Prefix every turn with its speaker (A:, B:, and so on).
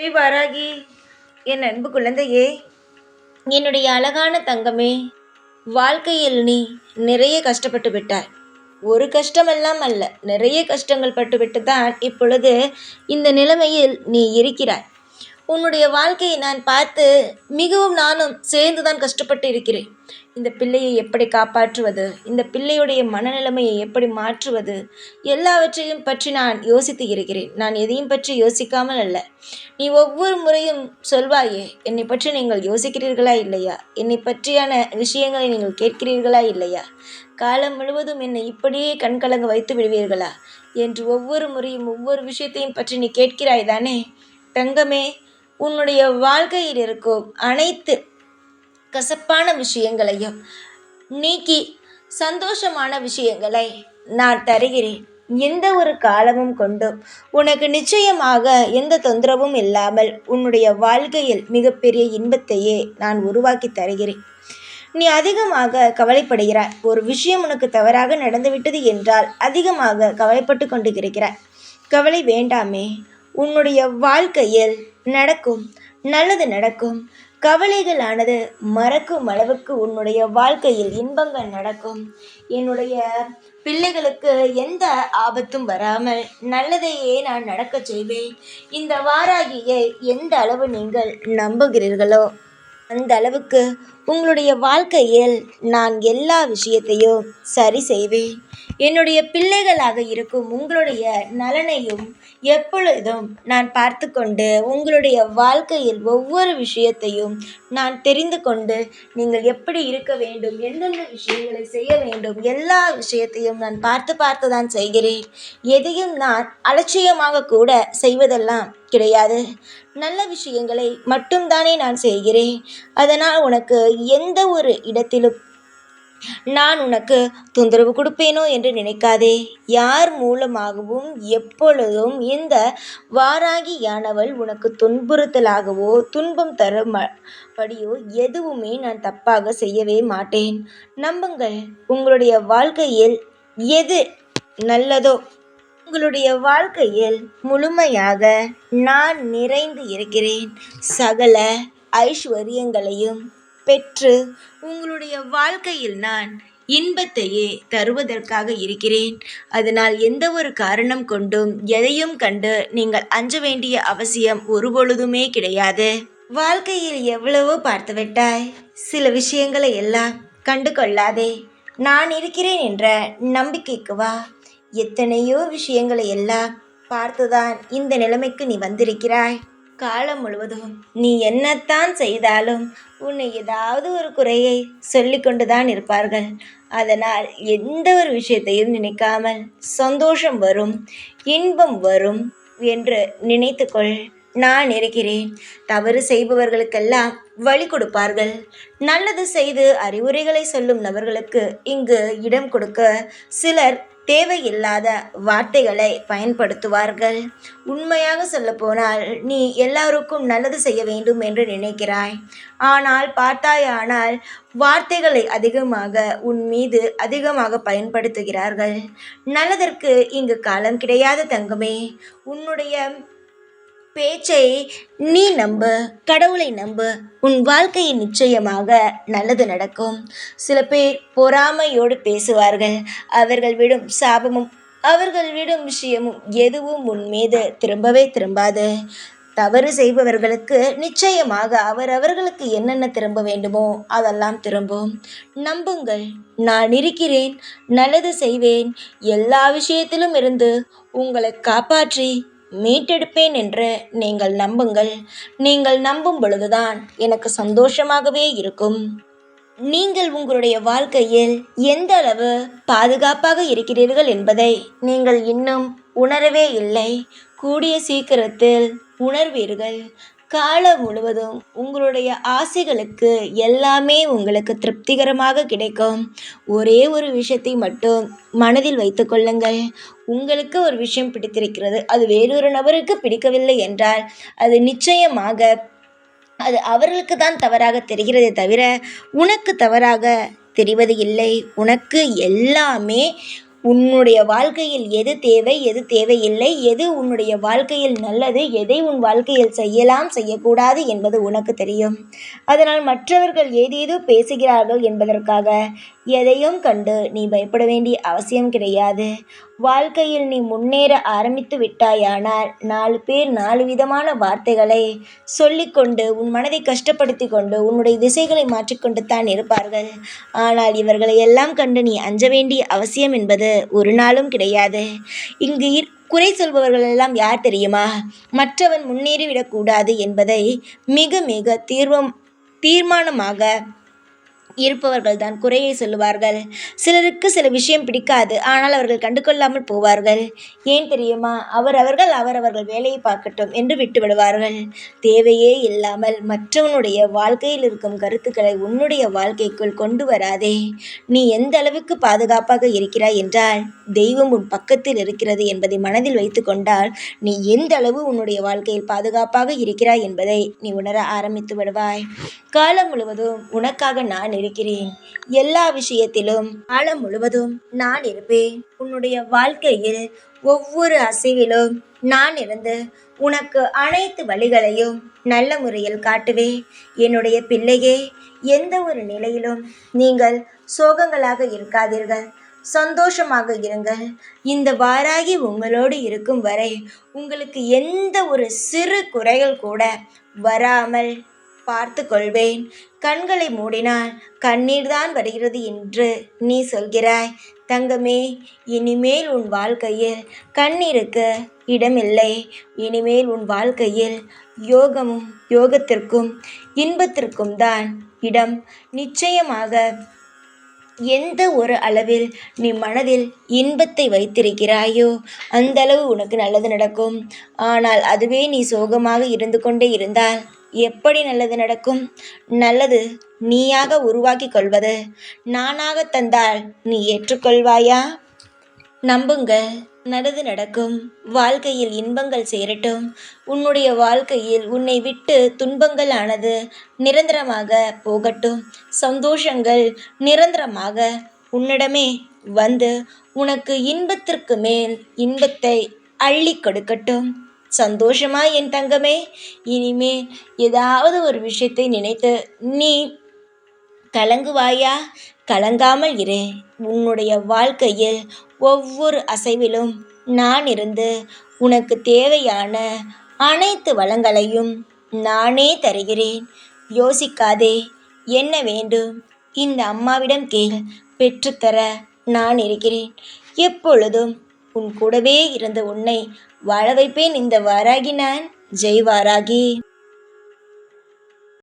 A: ஜெய் வாராகி. என் அன்பு குழந்தையே என்னுடைய அழகான தங்கமே வாழ்க்கையில் நீ நிறைய கஷ்டப்பட்டு விட்டாய். ஒரு கஷ்டமெல்லாம் அல்ல நிறைய கஷ்டங்கள் பட்டுவிட்டு தான் இப்பொழுது இந்த நிலைமையில் நீ இருக்கிறாய். உன்னுடைய வாழ்க்கையை நான் பார்த்து மிகவும் நானும் சேர்ந்து தான் கஷ்டப்பட்டு இருக்கிறேன் இந்த பிள்ளையை எப்படி காப்பாற்றுவது? இந்த பிள்ளையுடைய மனநிலைமையை எப்படி மாற்றுவது? எல்லாவற்றையும் பற்றி நான் யோசித்து இருக்கிறேன். நான் எதையும் பற்றி யோசிக்காமல் அல்ல. நீ ஒவ்வொரு முறையும் சொல்வாயே என்னை பற்றி நீங்கள் யோசிக்கிறீர்களா இல்லையா? என்னை பற்றியான விஷயங்களை நீங்கள் கேட்கிறீர்களா இல்லையா? காலம் முழுவதும் என்னை இப்படியே கண்கலங்க வைத்து விடுவீர்களா? என்று ஒவ்வொரு முறையும் ஒவ்வொரு விஷயத்தையும் பற்றி நீ கேட்கிறாய் தானே? தங்கமே உன்னுடைய வாழ்க்கையில் இருக்கும் அனைத்து கசப்பான விஷயங்களையும் நீக்கி சந்தோஷமான விஷயங்களை நான் தருகிறேன். எந்த ஒரு காலமும் கொண்டும் உனக்கு நிச்சயமாக எந்த தொந்தரவும் இல்லாமல் உன்னுடைய வாழ்க்கையில் மிகப்பெரிய இன்பத்தையே நான் உருவாக்கி தருகிறேன். நீ அதிகமாக கவலைப்படுகிறாய். ஒரு விஷயம் உனக்கு தவறாக நடந்துவிட்டது என்றால் அதிகமாக கவலைப்பட்டு கொண்டு இருக்கிறாய் கவலை வேண்டாமே. உன்னுடைய வாழ்க்கையில் நடக்கும். நல்லது நடக்கும். கவலைகளானது மறக்கும் அளவுக்கு உன்னுடைய வாழ்க்கையில் இன்பங்கள் நடக்கும். என்னுடைய பிள்ளைகளுக்கு எந்த ஆபத்தும் வராமல் நல்லதையே நான் நடக்கச் செய்வேன். இந்த வாராகியை எந்த அளவு நீங்கள் நம்புகிறீர்களோ அந்த அளவுக்கு உங்களுடைய வாழ்க்கையில் நான் எல்லா விஷயத்தையும் சரி செய்வேன். என்னுடைய பிள்ளைகளாக இருக்கும் உங்களுடைய நலனையும் எப்பொழுதும் நான் பார்த்து கொண்டு உங்களுடைய வாழ்க்கையில் ஒவ்வொரு விஷயத்தையும் நான் தெரிந்து கொண்டு நீங்கள் எப்படி இருக்க வேண்டும் எந்தெந்த விஷயங்களை செய்ய வேண்டும் எல்லா விஷயத்தையும் நான் பார்த்து பார்த்து தான் செய்கிறேன். எதையும் நான் அலட்சியமாக கூட செய்வதெல்லாம் கிடையாது. நல்ல விஷயங்களை மட்டும்தானே நான் செய்கிறேன். அதனால் உனக்கு எந்த ஒரு இடத்திலும் நான் உனக்கு தொந்தரவு கொடுப்பேனோ என்று நினைக்காதே. யார் மூலமாகவும் எப்பொழுதும் இந்த வாராகியானவள் உனக்கு துன்புறுத்தலாகவோ துன்பம் தரும் படியோ எதுவுமே நான் தப்பாக செய்யவே மாட்டேன். நம்புங்கள் உங்களுடைய வாழ்க்கையில் எது நல்லதோ? உங்களுடைய வாழ்க்கையில் முழுமையாக நான் நிறைந்து இருக்கிறேன். சகல ஐஸ்வர்யங்களையும் பெற்று உங்களுடைய வாழ்க்கையில் நான் இன்பத்தையே தருவதற்காக இருக்கிறேன். அதனால் எந்த ஒரு காரணம் கொண்டும் எதையும் கண்டு நீங்கள் அஞ்ச வேண்டிய அவசியம் ஒருபொழுதுமே கிடையாது. வாழ்க்கையில் எவ்வளவோ பார்த்துவிட்டாய். சில விஷயங்களை எல்லாம் கண்டு கொள்ளாதே நான் இருக்கிறேன் என்ற நம்பிக்கைக்கு வா. எத்தனையோ விஷயங்களை எல்லாம் பார்த்துதான் இந்த நிலைமைக்கு நீ வந்திருக்கிறாய். காலம் முழுவதும் நீ என்னத்தான் செய்தாலும் உன்னை ஏதாவது ஒரு குறையை சொல்லி இருப்பார்கள். அதனால் எந்த ஒரு விஷயத்தையும் நினைக்காமல் சந்தோஷம் வரும் இன்பம் வரும் என்று நினைத்துக்கொள். நான் இருக்கிறேன். தவறு செய்பவர்களுக்கெல்லாம் வழி கொடுப்பார்கள். நல்லது செய்து அறிவுரைகளை சொல்லும் நபர்களுக்கு இங்கு இடம் கொடுக்க சிலர் தேவையில்லாத வார்த்தைகளை பயன்படுத்துவார்கள். உண்மையாக சொல்லப்போனால் நீ எல்லாருக்கும் நல்லது செய்ய வேண்டும் என்று நினைக்கிறாய். ஆனால் பார்த்தாயானால் வார்த்தைகளை அதிகமாக உன் மீது அதிகமாக பயன்படுத்துகிறார்கள். நல்லதற்கு இங்கு காலம் கிடையாது தங்கமே. உன்னுடைய பேச்சை நீ நம்பு கடவுளை நம்பு. உன் வாழ்க்கையை நிச்சயமாக நல்லது நடக்கும். சில பேர் பொறாமையோடு பேசுவார்கள். அவர்கள் விடும் சாபமும் அவர்கள் விடும் விஷயமும் எதுவும் உன் மீது திரும்பவே திரும்பாது. தவறு செய்பவர்களுக்கு நிச்சயமாக அவரவர்களுக்கு என்னென்ன திரும்ப வேண்டுமோ அதெல்லாம் திரும்பும். நம்புங்கள் நான் இருக்கிறேன் நல்லது செய்வேன். எல்லா விஷயத்திலும் இருந்து உங்களை காப்பாற்றி மீட்டெடுப்பேன் என்று நீங்கள் நம்புங்கள். நீங்கள் நம்பும் பொழுதுதான் எனக்கு சந்தோஷமாகவே இருக்கும். நீங்கள் உங்களுடைய வாழ்க்கையில் எந்த அளவு பாதுகாப்பாக இருக்கிறீர்கள் என்பதை நீங்கள் இன்னும் உணரவே இல்லை. கூடிய சீக்கிரத்தில் உணர்வீர்கள். காலம் முழுவதும் உங்களுடைய ஆசைகளுக்கு எல்லாமே உங்களுக்கு திருப்திகரமாக கிடைக்கும். ஒரே ஒரு விஷயத்தை மட்டும் மனதில் வைத்து கொள்ளுங்கள். உங்களுக்கு ஒரு விஷயம் பிடித்திருக்கிறது. அது வேறொரு நபருக்கு பிடிக்கவில்லை என்றால் அது நிச்சயமாக அது அவர்களுக்கு தான் தவறாக தெரிகிறதே தவிர உனக்கு தவறாக தெரிவது இல்லை. உனக்கு எல்லாமே உன்னுடைய வாழ்க்கையில் எது தேவை எது தேவையில்லை எது உன்னுடைய வாழ்க்கையில் நல்லது எதை உன் வாழ்க்கையில் செய்யலாம் செய்யக்கூடாது என்பது உனக்கு தெரியும். அதனால் மற்றவர்கள் ஏதேதோ பேசுகிறார்கள் என்பதற்காக எதையும் கண்டு நீ பயப்பட வேண்டிய அவசியம் கிடையாது. வாழ்க்கையில் நீ முன்னேற ஆரம்பித்து விட்டாயானால் நாலு பேர் நாலு விதமான வார்த்தைகளை சொல்லிக்கொண்டு உன் மனதை கஷ்டப்படுத்தி கொண்டு உன்னுடைய திசைகளை மாற்றிக்கொண்டு தான் இருப்பார்கள். ஆனால் இவர்களை எல்லாம் கண்டு நீ அஞ்ச வேண்டிய அவசியம் என்பது ஒரு நாளும் கிடையாது. இங்கு குறை சொல்பவர்கள் எல்லாம் யார் தெரியுமா? மற்றவன் முன்னேறிவிடக்கூடாது என்பதை மிக மிக தீர்வம் தீர்மானமாக இருப்பவர்கள் தான் குறையை சொல்லுவார்கள். சிலருக்கு சில விஷயம் பிடிக்காது ஆனால் அவர்கள் கண்டுகொள்ளாமல் போவார்கள். ஏன் தெரியுமா? அவரவர்கள் அவரவர்கள் வேலையை பார்க்கட்டும் என்று விட்டு விடுவார்கள். தேவையே இல்லாமல் மற்றவனுடைய வாழ்க்கையில் இருக்கும் கருத்துக்களை உன்னுடைய வாழ்க்கைக்குள் கொண்டு வராதே. நீ எந்த அளவுக்கு பாதுகாப்பாக இருக்கிறாய் என்றால் தெய்வம் உன் பக்கத்தில் இருக்கிறது என்பதை மனதில் வைத்து கொண்டால் நீ எந்த அளவு உன்னுடைய வாழ்க்கையில் பாதுகாப்பாக இருக்கிறாய் என்பதை நீ உணர ஆரம்பித்து விடுவாய். காலம் முழுவதும் உனக்காக நான் இருக்கிறேன் எல்லா விஷயத்திலும் காலம் முழுவதும் நான் இருப்பேன். உன்னுடைய வாழ்க்கையில் ஒவ்வொரு அசைவிலும் நான் இருந்து உனக்கு அனைத்து வழிகளையும் நல்ல முறையில் காட்டுவேன். என்னுடைய பிள்ளையே எந்த ஒரு நிலையிலும் நீங்கள் சோகங்களாக இருக்காதீர்கள். சந்தோஷமாக இருங்கள். இந்த வாராகி உங்களோடு இருக்கும் வரை உங்களுக்கு எந்த ஒரு சிறு குறைகள் கூட வராமல் பார்த்து கொள்வேன் கண்களை மூடினால் கண்ணீர்தான் வருகிறது என்று நீ சொல்கிறாய். தங்கமே இனிமேல் உன் வாழ்க்கையில் கண்ணீருக்கு இடமில்லை. இனிமேல் உன் வாழ்க்கையில் யோகமும் யோகத்திற்கும் இன்பத்திற்கும் தான் இடம். நிச்சயமாக எந்த ஒரு அளவில் நீ மனதில் இன்பத்தை வைத்திருக்கிறாயோ அந்தளவு உனக்கு நல்லது நடக்கும். ஆனால் அதுவே நீ சோகமாக இருந்து கொண்டே இருந்தால் எப்படி நல்லது நடக்கும்? நல்லது நீயாக உருவாக்கி கொள்வது. நானாக தந்தால் நீ ஏற்றுக்கொள்வாயா? நம்புங்கள் நல்லது நடக்கும். வாழ்க்கையில் இன்பங்கள் சேரட்டும். உன்னுடைய வாழ்க்கையில் உன்னை விட்டு துன்பங்கள் ஆனது நிரந்தரமாக போகட்டும். சந்தோஷங்கள் நிரந்தரமாக உன்னிடமே வந்து உனக்கு இன்பத்திற்கு மேல் இன்பத்தை அள்ளி கொடுக்கட்டும். சந்தோஷமா என் தங்கமே இனிமேல் ஏதாவது ஒரு விஷயத்தை நினைத்து நீ கலங்குவாயா? கலங்காமல் இரு. உன்னுடைய வாழ்க்கையில் ஒவ்வொரு அசைவிலும் நான் இருந்து உனக்கு தேவையான அனைத்து வளங்களையும் நானே தருகிறேன். யோசிக்காதே என்ன வேண்டும்? இந்த அம்மாவிடம் கேள் பெற்றுத்தர நான் இருக்கிறேன். எப்பொழுதும் உன் கூடவே இருந்த உன்னை வாழ வைப்பேன். இந்த வாராகி நான் ஜெய் வாராகி